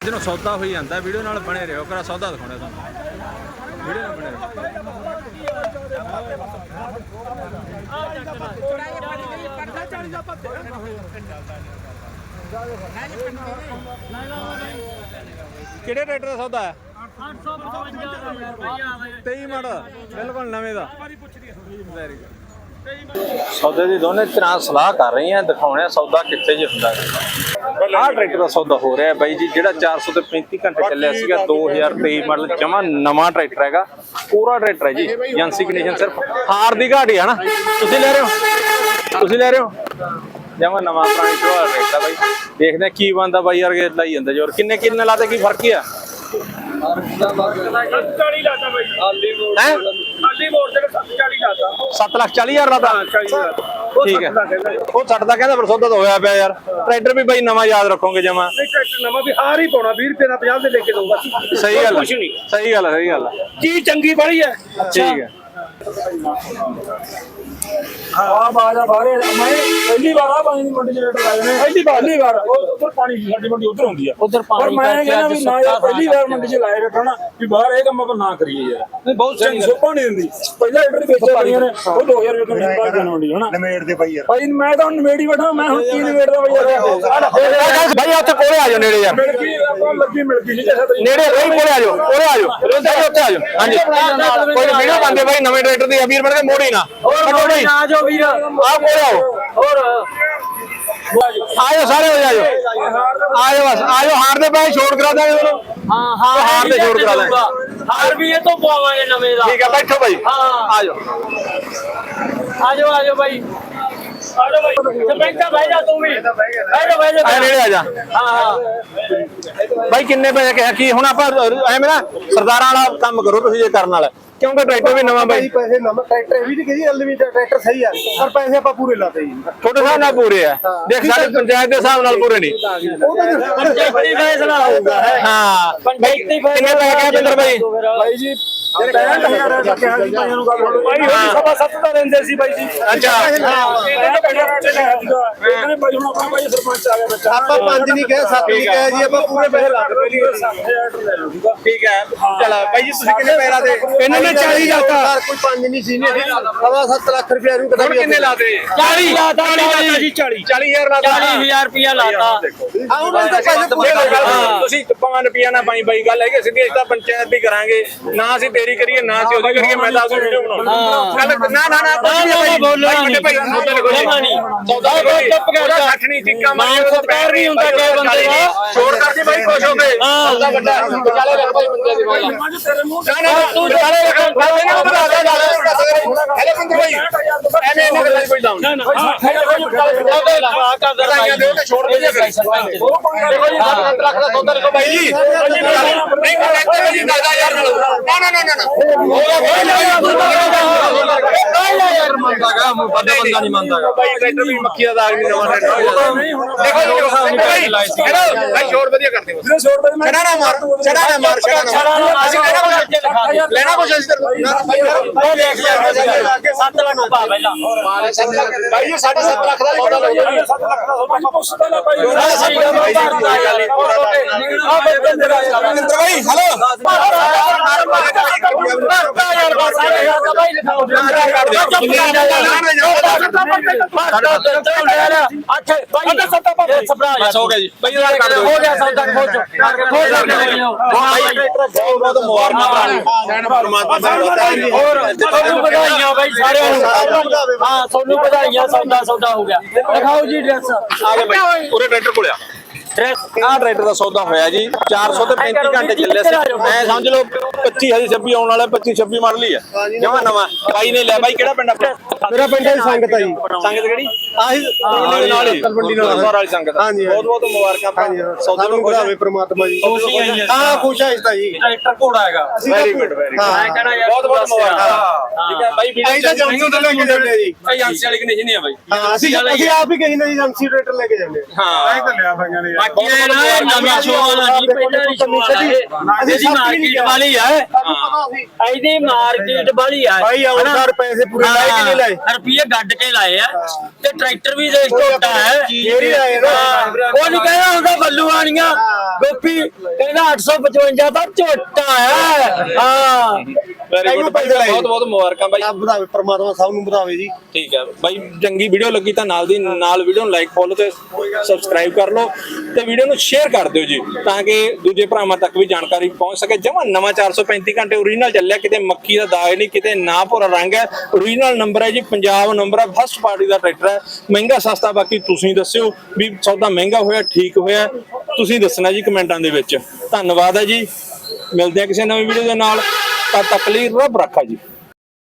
ਜਿਹਨੂੰ ਸੌਦਾ ਹੋਈ ਜਾਂਦਾ ਵੀਡੀਓ ਨਾਲ ਬਣੇ ਰਹੋ ਕਰਾ ਸੌਦਾ ਦਿਖਾਉਣਾ ਤੁਹਾਨੂੰ। ਵੀਡੀਓ ਨਾਲ ਬਣੇ ਰਹੋ। ਕਿਹੜੇ ਟਰੈਕਟਰ ਦਾ ਸੌਦਾ ਹੈ? 23 ਮਾਡਲ ਬਿਲਕੁਲ ਨਵੇਂ ਦਾ। ਵੈਰੀ ਗੁੱਡ ਸੌਦੇ ਦੀ ਦੋਨੇ ਤਰ੍ਹਾਂ ਸਲਾਹ ਕਰ ਰਹੀਆਂ, ਦਿਖਾਉਣੇ ਸੌਦਾ ਕਿੱਥੇ ਜੇ ਹੁੰਦਾ। ਹੈ ਆਹ ਟਰੈਕਟਰ ਦਾ ਸੌਦਾ ਹੋ ਰਿਹਾ ਬਾਈ ਜੀ, ਜਿਹੜਾ 400 ਤੇ 35 ਘੰਟੇ ਚੱਲਿਆ ਸੀਗਾ 2023 ਮਾਡਲ ਜਮਾ ਨਵਾਂ ਟਰੈਕਟਰ ਹੈਗਾ, ਪੂਰਾ ਟਰੈਕਟਰ ਹੈ ਜੀ ਏਜੰਸੀ ਕੰਡੀਸ਼ਨ ਸਿਰਫ। ਹਾਰ ਦੀ ਘਾਟ ਹੈ ਨਾ। ਤੁਸੀਂ ਲੈ ਰਹੇ ਹੋ? ਤੁਸੀਂ ਲੈ ਰਹੇ ਹੋ? ਜਮਾ ਨਵਾਂ ਪੁਰਾਣੀ ਸ਼ੋਅ ਟਰੈਕਟਰ ਬਾਈ। ਦੇਖਦੇ ਆ ਕੀ ਬੰਦਾ ਬਾਈ, ਯਾਰ ਲਾਈ ਜਾਂਦਾ ਜੋਰ ਕਿੰਨੇ ਕਿੰਨੇ ਲਾਤੇ, ਕੀ ਫ਼ਰਕ ਹੀ ਆ? 40 ਲਾਤਾ ਬਾਈ ਹੈ? ਖਾਲੀ ਮੋੜ ਤੇ 40 ਲਾਤਾ। 7 ਲੱਖ 40 ਹਜ਼ਾਰ ਲਾਤਾ? ਠੀਕ ਹੈ। ਉਹ ਛੱਡ ਦਾ ਕਹਿੰਦਾ ਪਰ ਸੌਦਾ ਤਾਂ ਹੋਇਆ ਪਿਆ ਯਾਰ। ਟਰੈਕਟਰ ਵੀ ਬਾਈ ਨਵਾਂ ਯਾਦ ਰੱਖੋਗੇ ਜਮਾ। ਨਹੀਂ ਟਰੈਕਟਰ ਨਵਾਂ ਵੀ ਹਾਰ ਹੀ ਪਾਉਣਾ 20 ਰੁਪਏ ਦਾ 50 ਦੇ ਲੈ ਕੇ ਦਊਗਾ। ਸਹੀ ਗੱਲ ਕੁਛ ਨਹੀਂ। ਹੈ ਸਹੀ ਗੱਲ ਹੈ ਸਹੀ ਗੱਲ ਹੈ ਚੀਜ਼ ਚੰਗੀ ਬੜੀ ਹੈ। ਠੀਕ ਹੈ। ਆ ਬਾਜਾ ਬਾਰੇ ਮੈਂ ਪਹਿਲੀ ਵਾਰ ਆ ਪਾਣੀ ਦੀ ਮੰਡੀ ਚ ਰੇਟ ਲਾਏ ਨੇ। ਪਹਿਲੀ ਵਾਰ। ਪਹਿਲੀ ਵਾਰ। ਉਧਰ ਪਾਣੀ ਸਾਡੀ ਮੰਡੀ ਉਧਰ ਹੁੰਦੀ ਆ। ਉਧਰ ਪਰ ਪਾਣੀ ਮੈਂ ਕਰਕੇ ਕਹਿੰਦਾ ਅੱਜ ਵੀ ਨਾ ਸੁੱਕਾ ਯਾਰ ਪਹਿਲੀ ਵਾਰ ਮੰਡੀ ਚ ਲਾਏ ਰੇਟ ਨਾ ਵੀ ਬਾਹਰ ਇਹ ਕੰਮ ਆਪਾਂ ਨਾ ਕਰੀਏ ਯਾਰ। ਨਹੀਂ ਬਹੁਤ ਚੰਗੀ। ਸੋਪਾ ਨਹੀਂ ਦਿੰਦੀ। ਪਹਿਲਾਂ ਰੇਟ ਦੀ ਵੇਚਿਆ ਪਈਆਂ ਨੇ। ਉਹ 2000 ਰੁਪਏ ਤੋਂ ਬਾਅਦ ਜਨ ਮੰਡੀ ਹਨਾ? ਨਮੇੜ ਦੇ ਪਈ ਯਾਰ। ਭਾਈ ਮੈਂ ਤਾਂ ਨਵੇੜੀ ਬੈਠਾ ਮੈਂ ਹੁਣ ਕੀ ਨਵੇੜਦਾ ਬਈ ਯਾਰ? ਬਾਈ ਉੱਥੇ ਕੋਲੇ ਆ ਜਾਓ ਨੇੜੇ ਯਾਰ। ਮਿਲ ਗਈ ਆਪਾਂ ਲੱਗੀ ਮਿਲ ਗਈ ਸੀ ਜੈਸਾ ਤੁਸੀਂ ਨੇੜੇ ਬਾਈ ਕੋਲੇ ਆ ਜਾਓ ਕੋਲੇ ਆ ਜਾਓ। ਉੱਥੇ ਉੱਥੇ ਆ ਜਾਓ। ਹਾਂਜੀ। ਕੋਈ ਵੀਡੀਓ ਬੰਦੇ ਬਾਈ ਨਵੇਂ ਟਰੈਕਟਰ ਦੀ ਅਮੀਰ ਬਣ ਕੇ ਮੋੜੀ ਨਾ। ਕੱਟੋ ਬਾਈ ਆ ਜਾਓ ਵੀਰ। ਆ ਕੋਲੇ ਆਓ। ਹੋਰ। ਆਜੋ ਸਾਰੇ ਹੋ ਜਾਓ ਆਜੋ ਬਸ ਆਜੋ ਹਾਰ ਦੇ ਪੈਸੇ ਛੋੜ ਕਰਾ ਦਾਂਗੇ ਤੁਹਾਨੂੰ। ਹਾਂ ਹਾਂ। ਹਾਰ ਦੇ ਜੋੜ ਕਰਾ ਲੈਂਗੇ। ਹਾਰ ਵੀ ਇਹ ਤੋਂ ਪਵਾਵਾਂਗੇ ਨਵੇਂ ਦਾ। ਠੀਕ ਹੈ ਬੈਠੋ ਬਾਈ ਹਾਂ। ਆਜੋ। ਆ ਜਾਓ ਆ ਸਰਪੰਚਾ ਬਹਿ ਜਾ ਤੂੰ ਵੀ। ਬਹਿ ਜਾ ਬਹਿ ਜਾ। ਆ ਨੇੜੇ ਆ ਜਾ। ਹਾਂ ਹਾਂ। ਬਾਈ ਕਿੰਨੇ ਪੈਸੇ ਕਿਹਾ ਕੀ? ਹੁਣ ਆਪਾਂ ਐਵੇਂ ਨਾ ਸਰਦਾਰਾਂ ਵਾਲਾ ਕੰਮ ਕਰੋ ਤੁਸੀਂ ਜੇ ਕਰਨ ਵਾਲਾ। ਕਿਉਂਕਿ ਟਰੈਕਟਰ ਵੀ ਨਵਾਂ ਬਾਈ? ਪੈਸੇ ਨਵਾਂ ਟਰੈਕਟਰ ਇਹ ਵੀ ਨਹੀਂ ਕਹੀ ਐਲਵੀ ਟਰੈਕਟਰ ਸਹੀ ਆ ਪਰ ਪੈਸੇ ਆਪਾਂ ਪੂਰੇ ਲਾਤੇ ਜੀ। ਤੁਹਾਡੇ ਹਿਸਾਬ ਨਾਲ ਪੂਰੇ ਆ। ਦੇਖ ਸਾਡੇ ਪੰਚਾਇਤ ਦੇ ਹਿਸਾਬ ਨਾਲ ਪੂਰੇ ਨਹੀਂ। ਪੰਚਾਇਤੀ ਫੈਸਲਾ ਹੋਊਗਾ। ਹੈ। ਹਾਂ ਪੰਚਾਇਤੀ ਕਿੰਨੇ ਪੈਸੇ ਕਿਹਾ ਬਿੰਦਰ ਬਾਈ? ਭਾਈ ਜੀ 65000 ਰੁਪਏ ਕਿਹਾ ਜੀ ਭਾਈਆਂ ਨੂੰ ਗੱਲ ਹੋਣੀ। ਭਾਈ ਉਹ ਸਵਾ ਸੱਤ ਦਾ ਲੈਂਦੇ ਸੀ ਬਾਈ ਜੀ। ਅੱਛਾ। ਇਹਨਾਂ ਦਾ ਰੇਟ ਲਿਆ ਸੀਗਾ ਇਹਨੇ ਭਾਈ ਹੁਣ ਆਪਣਾ ਭਾਈ ਸਰਪੰਚ ਆ ਗਿਆ ਬੱਚਾ। ਆਪਾਂ ਪੰਜ ਨਹੀਂ ਕਹੇ ਸੱਤ ਨਹੀਂ ਕਹੇ ਜੀ ਆਪਾਂ ਪੂਰੇ ਪੈਸੇ ਲਾ ਦਿੱਤੇ ਠੀਕ ਹੈ। ਚਲ ਬਾਈ ਜੀ ਤੁਸੀਂ ਕਿੰਨੇ ਪੈਰਾ ਦੇ ਇਹਨਾਂ ਨੇ 40 ਲਾਤਾ। ਕੋਈ ਪੰਜ ਨਹੀਂ ਸੀ ਨਹੀਂ ਸਵਾ 7 ਲੱਖ ਰੁਪਏ ਨੂੰ ਕਦਾ ਹੁਣ ਕਿੰਨੇ ਲਾਤੇ? 40 ਲਾਤਾ 40 ਜੀ 40 40000 ਲਾਤਾ। 40000 ਰੁਪਇਆ ਲਾਤਾ। ਆਉਂ ਮੈਂ ਤਾਂ ਪੈਸੇ ਪੂਰੇ ਲਾ ਦਿੱਤੇ ਤੁਸੀਂ ਪਾਨ ਰੁਪਿਆ ਨਾ ਬਾਈ ਬਾਈ ਗੱਲ ਹੈ ਕਿ ਸਿੱਧੀ ਅਸੀਂ ਤਾਂ ਪੰਚਾਇਤ ਦੀ ਕਰਾਂਗੇ। ਨਾ ਅਸੀਂ ਤੇਰੀ ਕਰੀਏ ਨਾ ਅਸੀਂ ਉਹਦੀ ਕਰੀਏ ਮੈਂ ਤਾਂ ਆਪਣੀ ਵੀਡੀਓ ਬਣਾਉਣਾ। ਨਾ ਨਾ ਨਾ ਨਹੀਂ ਬੋਲਣਾ ਭਾਈ ਨਹੀਂ। ਸੌਦਾ ਲਿਖੋ ਜੀ ਨਹੀਂ। ਸੌਦਾ ਚੁੱਪ ਕਰ ਜਾ। 60 ਨਹੀਂ ਟਿੱਕਾ ਮਾਨ ਸਤਿਕਾਰ ਨਹੀਂ ਹੁੰਦਾ ਕਿਸੇ ਬੰਦੇ ਦਾ। ਛੋੜ ਕਰਕੇ ਬਾਈ ਖੁਸ਼ ਹੋ ਗਏ। ਸੌਦਾ ਵੱਡਾ ਵਿਚਾਲੇ ਰੱਖ ਭਾਈ ਬੰਦੇ ਦੀ ਨਾ ਨਾ ਤੂੰ ਵਿਚਾਲੇ ਰੱਖ। ਬਾਈ ਨੂੰ ਬਤਾ ਦੇ ਗੱਲ ਹੈਲੇ ਬੰਦਰ ਭਾਈ ਐਵੇਂ ਇਹਨਾਂ ਗੱਲਾਂ 'ਚ ਕੋਈ ਦਾਉਂ ਨਾ ਵਧਾਈਆਂ ਦਿਓ ਤੇ ਛੋੜ ਵਧੀਆ ਕਰੀ ਦੇਖੋ ਜੀ 7 ਲੱਖ ਦਾ ਸੌਦਾ ਲਿਖੋ ਬਾਈ ਜੀ ਨਹੀਂ ਕੋਈ ਜੀ ਨਾ ਯਾਰ ਨਾਲ ਨਾ ਨਾ ਨਾ ਨਾ ਯਾਰ ਵੱਡਾ ਬੰਦਾ ਨਹੀਂ ਬਾਈ ਵੀ ਮੱਖੀ ਦਾ ਦਾਗ ਨਹੀਂ ਨਵਾਂ ਟਰੈਕਟਰ ਦੇਖੋ ਜੀ ਦੇਖੋ ਬਾਈ ਹੈਲੋ ਬਾਈ ਛੋੜ ਵਧੀਆ ਕਰਦੇ ਹੋ ਛੜਾ ਨਾ ਮਾਰ ਛੜਾ ਨਾ ਮਾਰ ਛੜਾ ਨਾ ਮਾਰ ਅਸੀਂ ਲੈਣਾ ਕੁਛ ਲੈਣਾ ਕੁਛ ਅਸੀਂ ਨਾ ਬਾਈ ਉਹ ਦੇਖ ਲਿਆ 7 ਲੱਖ ਪਾ ਪਹਿਲਾਂ ਬਾਈ ਜੀ 7.5 ਲੱਖ ਦਾ ਸੌਦਾ ਜੀ ਮਨਿੰਦਰ ਬਾਈ ਹੈਲੋ ਬਸ ਹੋ ਗਿਆ ਜੀ। ਬਾਈ ਦਾ ਕਰ ਦਿਓ ਹੋ ਗਿਆ ਸੌਦਾ ਖੋਜ। ਖੋਜ। ਬਹੁਤ ਬਹੁਤ ਮੁਬਾਰਕਾਂ ਭਰਾ ਹੋਰ ਤੁਹਾਨੂੰ ਵਧਾਈਆਂ ਬਾਈ ਸਾਰਿਆਂ ਨੂੰ। ਹਾਂ ਤੁਹਾਨੂੰ ਵਧਾਈਆਂ ਸੌਦਾ ਸੌਦਾ ਹੋ ਗਿਆ। ਦਿਖਾਓ ਜੀ ਡਰੈਸ ਆ ਗਏ ਬਾਈ। ਪੂਰੇ ਟਰੈਕਟਰ ਕੋਲ ਆ। ਡਰੈਸ ਆਹ ਟਰੈਕਟਰ ਦਾ ਸੌਦਾ ਹੋਇਆ ਜੀ। 400 ਤੇ 35 ਘੰਟੇ ਚੱਲੇ ਸੀ। ਐ ਸਮਝ ਲਓ 25 ਹਰੀ 26 ਆਉਣ ਵਾਲਾ 25 26 ਮਾਡਲ ਹੀ ਆ। ਜਮਾ ਨਵਾਂ। ਬਾਈ ਨੇ ਲਿਆ। ਬਾਈ ਕਿਹੜਾ ਪਿੰਡ ਆਪਣਾ? ਮੇਰਾ ਪਿੰਡ ਹੈ ਸੰਗਤ ਆ ਜੀ। ਸੰਗਤ ਕਿਹੜੀ? ਆਹੀ ਤਲਵੰਡੀ ਨਾਲ ਹੀ ਤਲਵੰਡੀ ਨਾਲ। ਅੰਮ੍ਰਿਤਸਰ ਵਾਲੀ ਸੰਗਤ ਹਾਂਜੀ, ਬਹੁਤ ਬਹੁਤ ਮੁਬਾਰਕਾਂ ਹਾਂਜੀ ਸੌਦੇ ਨੂੰ ਖੁਸ਼ ਵਧਾਵੇ ਪ੍ਰਮਾਤਮਾ ਜੀ। ਹੀ ਖੁਸ਼ ਹੈ ਇਸ ਤਾਂ ਜੀ। ਟਰੈਕਟਰ ਘੋੜਾ ਹੈਗਾ। ਵੈਰੀ ਗੁੱਡ ਵੈਰੀ ਗੁੱਡ ਮੈਂ ਕਹਿਣਾ ਯਾਰ ਬਹੁਤ ਬਹੁਤ ਮੁਬਾਰਕਾਂ। ਹਾਂ। ਠੀਕ ਹੈ ਬਾਈ ਅਸੀਂ ਤਾਂ ਜੰਮੂ ਤੋਂ ਲੈ ਕੇ ਜਾਂਦੇ ਜੀ। ਭਾਈ ਅੰਸੀ ਵਾਲੀ ਕੰਡੀਸ਼ਨ ਨਹੀਂ ਆ ਬਾਈ? ਹਾਂ ਅਸੀਂ ਅਸੀਂ ਆਪ ਹੀ ਕਹੀ ਨਾ ਜੀ ਜੰਮਸੀ ਟਰੈਕਟਰ ਲੈ ਕੇ ਜਾਂਦੇ ਹਾਂ। ਤਾਂ ਲਿਆ ਭਾਈਆਂ ਨੇ। ਬਾਕੀ ਇਹ ਨਾ ਇਹ ਨਵੀਂ ਸ਼ੋਅ ਵਾਲਾ ਨਹੀਂ ਪਹਿਲਾਂ ਦੀ ਸ਼ੋਅ ਵਾਲਾ ਇਹ ਇਹਦੀ ਮਾਰਕੀਟ ਵਾਲੀ ਹੈ। ਪਤਾ ਸੀ। ਇਹਦੀ ਮਾਰਕੀਟ ਵਾਲੀ ਹੈ। ਭਾਈ ਆਉਣ ਪੈਸੇ ਪੂਰੇ ਲਾਏ ਕਿ ਨਹੀਂ ਲਾਏ ਰੁਪਏ ਗੱਡ ਕੇ ਲਾਏ ਆ। ਤੇ ਟਰੈਕਟਰ ਵੀ ਦੇਖ ਝੋਟਾ ਹਾਂ, ਉਹ ਨਹੀਂ ਕਹਿੰਦਾ ਹੁੰਦਾ ਬੱਲੂ ਆਣੀਆਂ ਗੋਪੀ ਕਹਿੰਦਾ 855 ਤਾਂ ਝੋਟਾ ਹੈ। ਹਾਂ। ਵੈਰੀ ਗੁੱਡ ਬਹੁਤ ਬਹੁਤ ਮੁਬਾਰਕਾਂ ਬਾਈ। ਆਪ ਵਧਾਵੇ ਪ੍ਰਮਾਤਮਾ ਸਭ ਨੂੰ ਵਧਾਵੇ ਜੀ। ਠੀਕ ਹੈ। ਬਾਈ ਚੰਗੀ ਵੀਡੀਓ ਲੱਗੀ ਤਾਂ ਨਾਲ ਦੀ ਨਾਲ ਵੀਡੀਓ ਨੂੰ ਲਾਈਕ ਫੋਲੋ ਤੇ ਸਬਸਕ੍ਰਾਈਬ ਕਰ ਲਓ ਤੇ ਵੀਡੀਓ ਨੂੰ ਸ਼ੇਅਰ ਕਰ ਦਿਓ ਜੀ ਤਾਂ ਕਿ ਦੂਜੇ ਭਰਾਵਾਂ ਤੱਕ ਵੀ ਜਾਣਕਾਰੀ ਪਹੁੰਚ ਸਕੇ। ਜਮਾ ਨਵਾਂ 435 ਘੰਟੇ ਓਰੀਜਨਲ ਚੱਲਿਆ ਕਿਤੇ ਮੱਕੀ ਦਾ ਦਾਗ ਨਹੀਂ ਕਿਤੇ ਨਾ ਭੋਰਾ ਰੰਗ ਹੈ। ਓਰੀਜਨਲ ਨੰਬਰ ਹੈ ਜੀ ਪੰਜਾਬ ਨੰਬਰ ਹੈ ਫਸਟ ਪਾਰਟੀ ਦਾ ਟਰੈਕਟਰ ਹੈ। ਮਹਿੰਗਾ ਸਸਤਾ ਬਾਕੀ ਤੁਸੀਂ ਦੱਸਿਓ ਵੀ ਸੌਦਾ ਮਹਿੰਗਾ ਹੋਇਆ ਠੀਕ ਹੋਇਆ। ਤੁਸੀਂ ਦੱਸਣਾ ਜੀ ਕਮੈਂਟਾਂ ਦੇ ਵਿੱਚ। ਧੰਨਵਾਦ ਹੈ ਜੀ। ਮਿਲਦੇ ਹਾਂ ਕਿਸੇ ਨਵੀਂ ਵੀਡੀਓ ਦੇ ਨਾਲ। ਤਦ ਤੱਕ ਲਈ ਰੱਬ ਰੱਖਾ ਜੀ।